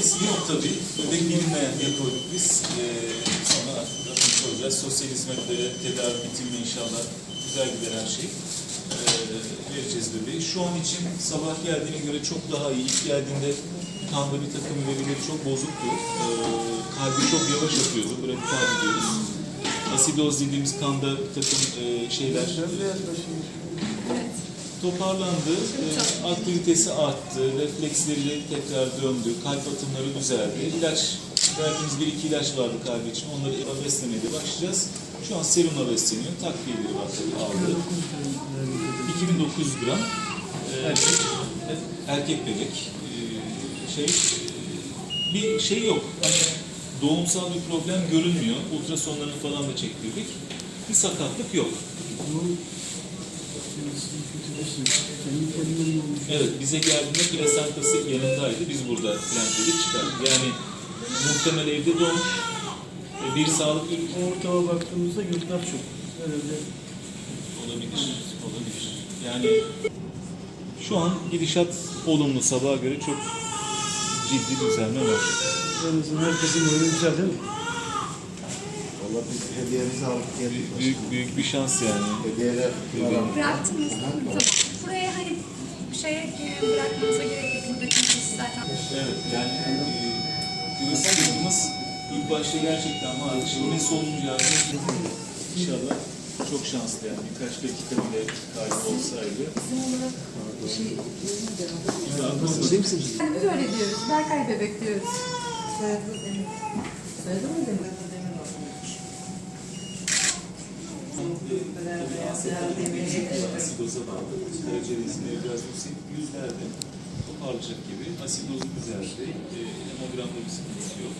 İsmi yok tabii. Bebek bilinmeyen koyduk biz. Ee, sonra artık adını koyacağız. Sosyal hizmetlere, tedarik, bitimle inşallah güzel gider her şey. Ee, vereceğiz bebeği. Şu an için sabah geldiğine göre çok daha iyi. İlk geldiğinde kanda bir takım verileri çok bozuktu. Ee, kalbi çok yavaş atıyordu. Bradikal gidiyoruz. Asidoz dediğimiz kanda bir takım e, şeyler toparlandı, e, aktivitesi arttı, refleksleri tekrar döndü, kalp atımları düzeldi. İlaç, verdiğimiz bir iki ilaç vardı kalbi için, onları beslemeye başlayacağız. Şu an serumla besleniyor, takviyeleri var tabii aldı. 2900 gram e, erkek bebek. E, şey, e, bir şey yok, hani doğumsal bir problem görünmüyor. Ultrasonlarını falan da çektirdik. Bir sakatlık yok. Evet, bize geldiğinde plasentası yanındaydı. Biz burada planteli çıkardık. Yani muhtemel evde doğmuş. e, Bir sağlık ürünü Ortama baktığımızda yurtlar çok. Herhalde olabilir. Olabilir. Yani şu an gidişat olumlu sabaha göre çok ciddi düzelme var. en azından herkesin boyu güzel değil mi? Valla biz hediyemizi aldık geldik. Büyük, büyük, büyük bir şans yani. Hediyeler var. Bıraktınız. Tamam. Buraya hani şeye e, bırakmanıza gerek yok. Buradaki kişi zaten. Evet, yani e, sıkıntımız ilk başta gerçekten vardı. Şimdi solunacağı inşallah çok şanslı yani. Birkaç dakika bile kaybı olsaydı. Değil misiniz? Yani biz öyle diyoruz. Berkay bebek diyoruz. Asidoza bağlı. Karaciğerizmleri biraz yüksek. Yüzlerde toparlayacak gibi. Asidozu düzeldi. E, hemogramda bir sıkıntısı yok.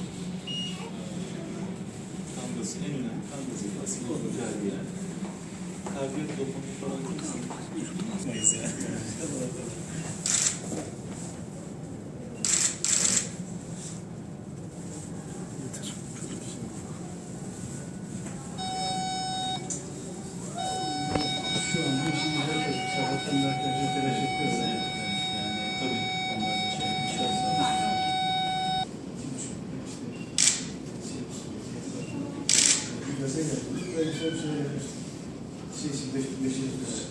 Kan gazı en önemli kan gazı. Asidoz düzeldi yani. Kardiyat dopamin falan Neyse Böyle bir şey yapmıştım. Şey, beş, beş, beş, beş.